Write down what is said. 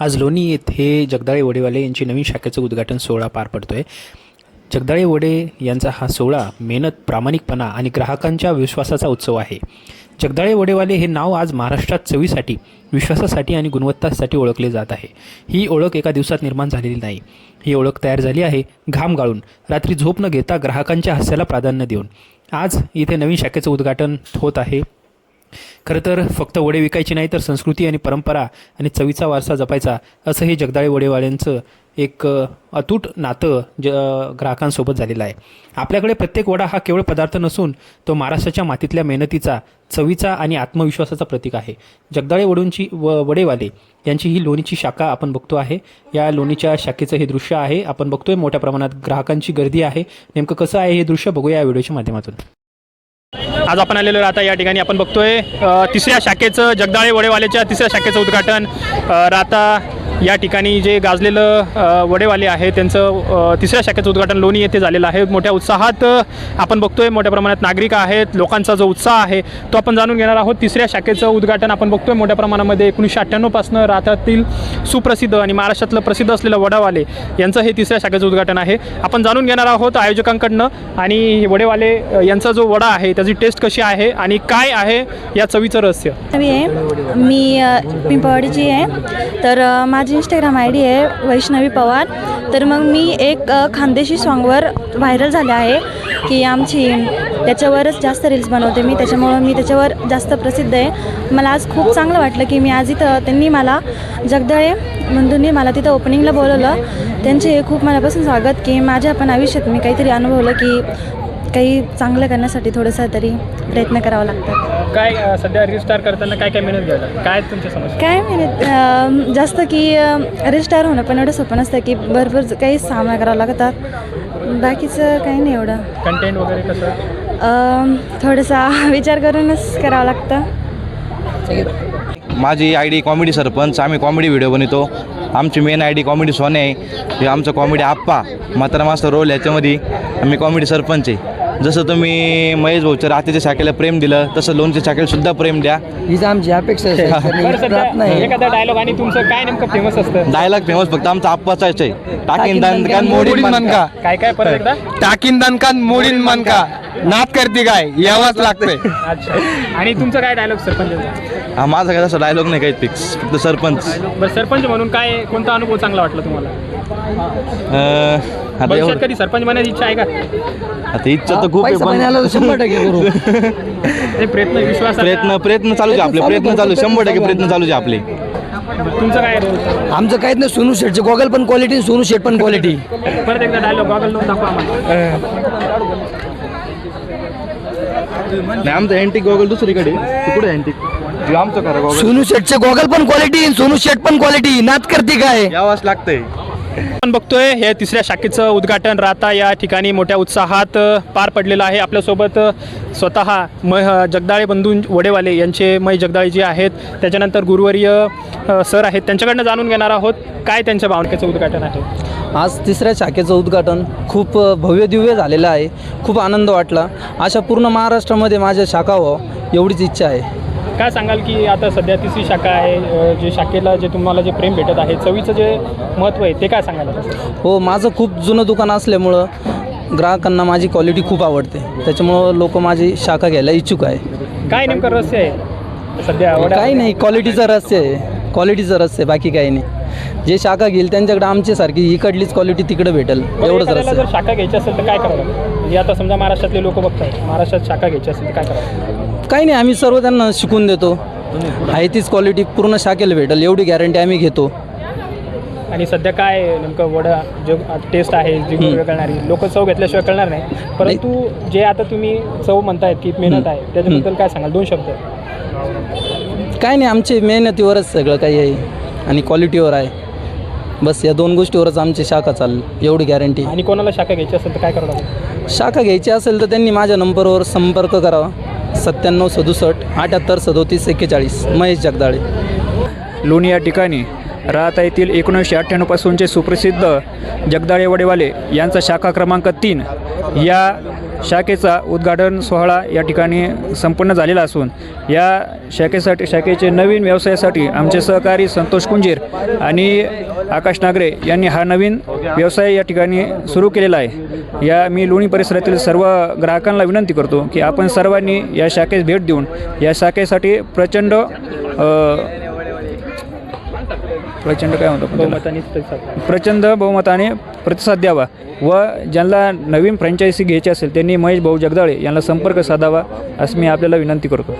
आज लोणी येथे जगदाळे वडेवाले यांची नवीन शाखेचं उद्घाटन सोहळा पार पडतो आहे जगदाळे वडे यांचा हा सोहळा मेहनत प्रामाणिकपणा आणि ग्राहकांच्या विश्वासाचा उत्सव आहे. जगदाळे वडेवाले हे नाव आज महाराष्ट्रात चवीसाठी विश्वासासाठी आणि गुणवत्तासाठी ओळखले जात आहे. ही ओळख एका दिवसात निर्माण झालेली नाही. ही ओळख तयार झाली आहे घाम गाळून. रात्री झोप न घेता ग्राहकांच्या हास्याला प्राधान्य देऊन. आज इथे नवीन शाखेचं उद्घाटन होत आहे. खरं तर फक्त वडे विकायची नाही तर संस्कृती आणि परंपरा आणि चवीचा वारसा जपायचा असं हे जगदाळे वडेवाल्यांचं एक अतूट नातं ज ग्राहकांसोबत झालेलं आहे. आपल्याकडे प्रत्येक वडा हा केवळ पदार्थ नसून तो महाराष्ट्राच्या मातीतल्या मेहनतीचा चवीचा आणि आत्मविश्वासाचा प्रतीक आहे. जगदाळे वडूंची व वडेवाले यांची ही लोणीची शाखा आपण बघतो आहे. या लोणीच्या शाखेचं हे दृश्य आहे. आपण बघतोय मोठ्या प्रमाणात ग्राहकांची गर्दी आहे. नेमकं कसं आहे हे दृश्य बघूया या व्हिडिओच्या माध्यमातून. आज आपण आलेलो आता या ठिकाणी आपण बघतोय तिसऱ्या शाखेचं जगदाळे वडेवाल्याच्या तिसऱ्या शाखेचं उद्घाटन राहता या ठिकाणी जे गाजलेलं वडेवाले आहे त्यांचं तिसऱ्या शाखेचं उद्घाटन लोणी येथे झालेलं आहे. मोठ्या उत्साहात आपण बघतोय मोठ्या प्रमाणात नागरिक आहेत लोकांचा जो उत्साह आहे तो आपण जाणून घेणार आहोत. तिसऱ्या शाखेचं उद्घाटन आपण बघतोय मोठ्या प्रमाणामध्ये. एकोणीसशे अठ्ठ्याण्णवपासून राहतातील सुप्रसिद्ध आणि महाराष्ट्रातलं प्रसिद्ध असलेलं वडावाले यांचं हे तिसऱ्या शाखेचं उद्घाटन आहे. आपण जाणून घेणार आहोत आयोजकांकडनं आणि वडेवाले यांचा जो वडा आहे त्याची टेस्ट कशी आहे आणि काय आहे या चवीचं रहस्य. मी आहे. पिंपवाडीची आहे. तर माझी माझी इंस्टाग्राम आय डी आहे वैष्णवी पवार. तर मग मी एक खानदेशी सॉन्गवर व्हायरल झाले आहे की आमची त्याच्यावरच जास्त रील्स बनवते मी. त्याच्यामुळं मी त्याच्यावर जास्त प्रसिद्ध आहे. मला आज खूप चांगलं वाटलं की मी आज इथं त्यांनी मला जगदळे बंधूंनी मला तिथं ओपनिंगला बोलवलं. त्यांचे खूप मनापासून स्वागत की माझ्या पण आयुष्यात मी काहीतरी अनुभवलं की काही चांगलं करण्यासाठी थोडंसं तरी प्रयत्न करावा लागतात. काय अ, सध्या रिस्टार करताना काय काय मेहनत घ्यायला? काय तुमच्या समस्या? काय माहिती अं, जास्त की रिस्टार होणं पण एवढं सोपं नसतं की भरपूर काही सामना करावा लागतात. बाकीचं काही नाही एवढं. कंटेंट वगैरे कसं? अं, थोडासा विचार करूनच करावं लागतं. माझी आय डी कॉमेडी सरपंच आम्ही कॉमेडी व्हिडिओ बनवतो. आमची मेन आय डी कॉमेडी सोने आहे. हे आमचं कॉमेडी आप्पा म्हातारा मास्तर रोल याच्यामध्ये. आम्ही कॉमेडी सरपंच आहे. जसं तुम्ही महेश भाऊच्या रात्रीच्या शाखेला प्रेम दिलं तसं लोणच्या शाखेला सुद्धा प्रेम द्या. हीच आमची अपेक्षा आहे साहेब. बरं कारण सध्या राहत नाही. एखादा डायलॉग आणि तुमचं काय नेमकं फेमस असतं? डायलॉग फेमस फक्त आमचा आप्पाचाच आहे टाकीन टाकीन दान दणकान मोडीन मोडीन मनका. काय काय परत एकदा? टाकीन दणकान मोडीन मनका. नात करते काय? यावाच लागतंय. अच्छा. आणि तुमचं काय डायलॉग सरपंच? हा माझा काय तसा डायलॉग नाही काही फिक्स फक्त सरपंच. बरं सरपंच म्हणून काय कोणता अनुभव चांगला वाटला तुम्हाला? अं, आता भविष्यात एवढं कधी सरपंच बनायची इच्छा आहे का? आता इच्छा तर खूप आहे पैसा पण पण आला तर शंभर टक्के करू. ते प्रयत्न विश्वास प्रयत्न प्रयत्न चालूच आहे आपले प्रयत्न चालू आहे. शंभर टक्के प्रयत्न चालूच आहे आपले. तुमचं काय आमचं काहीच नाही सोनू शेटचे. गॉगल पण क्वालिटी सोनू शेट पण क्वालिटी परत एकदा डायलॉग गॉगल लावून दाखवा आम्हाला. नाही आमचं अँटिक गॉगल दुसरीकडे आहे. कुठे अँटिक आमचं करा गॉगल सोनू शेटचे गॉगल पण क्वालिटी सोनू शेट पण क्वालिटी नात करते काय? यावाच लागतंय. आपण बघतोय हे तिसऱ्या शाखेचं उद्घाटन राहता या ठिकाणी मोठ्या उत्साहात अ, पार पडलेलं आहे. आपल्यासोबत अ, स्वतः म जगदाळे बंधू वडेवाले यांचे मै जगदाळे जे आहेत. त्याच्यानंतर गुरुवर्य अ, सर आहेत. त्यांच्याकडनं जाणून घेणार आहोत काय त्यांच्या भावनिकेचं उद्घाटन आहे. आज तिसऱ्या शाखेचं उद्घाटन खूप भव्य दिव्य झालेलं आहे. खूप आनंद वाटला. अशा पूर्ण महाराष्ट्रामध्ये माझ्या शाखा व्हावं एवढीच इच्छा आहे. काय सांगाल की आता सध्या तिसरी शाखा आहे जे शाखेला जे तुम्हाला जे प्रेम भेटत आहे चवीचं जे महत्त्व आहे ते काय सांगायला हो माझं खूप जुनं दुकान असल्यामुळं ग्राहकांना माझी क्वालिटी खूप आवडते. त्याच्यामुळं लोक माझी शाखा घ्यायला इच्छुक आहे. काय नेमकं रहस्य आहे? सध्या वड्या- काही नाही क्वालिटीचं रहस्य आहे. क्वालिटीचं रहस्य आहे बाकी काही नाही. जे शाखा घेईल त्यांच्याकडे आमच्यासारखी इकडलीच क्वालिटी तिकडे भेटेल. बरं, एवढंच एखाद्याला रहस्य जर शाखा घ्यायची असेल तर काय करावं? लागेल म्हणजे आता समजा महाराष्ट्रातले लोक बघतात महाराष्ट्रात शाखा घ्यायची असेल तर काय करावं? काही नाही आम्ही सर्व त्यांना शिकून देतो. आहे तीच क्वालिटी पूर्ण शाखेला भेटेल एवढी गॅरंटी आम्ही घेतो. आणि सध्या काय नेमकं वडा जो टेस्ट आहे जी वेगळी कळणारी लोक चव घेतल्याशिवाय कळणार नाही. परंतु जे आता तुम्ही चव म्हणतायत की मेहनत आहे त्याच्याबद्दल काय सांगाल? दोन शब्द. काय नाही आमची मेहनतीवरच सगळं काही आहे. आणि क्वालिटीवर आहे. बस या दोन गोष्टीवरच आमची शाखा चालेल एवढी गॅरंटी आणि कोणाला शाखा घ्यायची असेल तर काय करावं लागेल? शाखा घ्यायची असेल तर त्यांनी माझ्या नंबरवर संपर्क करावा. सत्त्याण्णव सदुसष्ट अठ्याहत्तर सदोतीस एक्केचाळीस. महेश जगदाळे. लोणी या ठिकाणी राहता येथील एकोणीसशे अठ्ठ्याण्णवपासूनचे सुप्रसिद्ध जगदाळे वडेवाले यांचा शाखा क्रमांक तीन या शाखेचा उद्घाटन सोहळा या ठिकाणी संपन्न झालेला असून या शाखेसाठी शाखेचे नवीन व्यवसायासाठी आमचे सहकारी संतोष कुंजीर आणि आकाश नागरे यांनी हा नवीन व्यवसाय या ठिकाणी सुरू केलेला आहे. या मी लोणी परिसरातील सर्व ग्राहकांना विनंती करतो की आपण सर्वांनी या शाखेस भेट देऊन या शाखेसाठी प्रचंड प्रचंड काय म्हणतो बहुमताने प्रचंड बहुमताने प्रतिसाद द्यावा व ज्यांना नवीन फ्रँचायझी घ्यायची असेल त्यांनी महेश भाऊ जगदाळे यांना संपर्क साधावा असं मी आपल्याला विनंती करतो.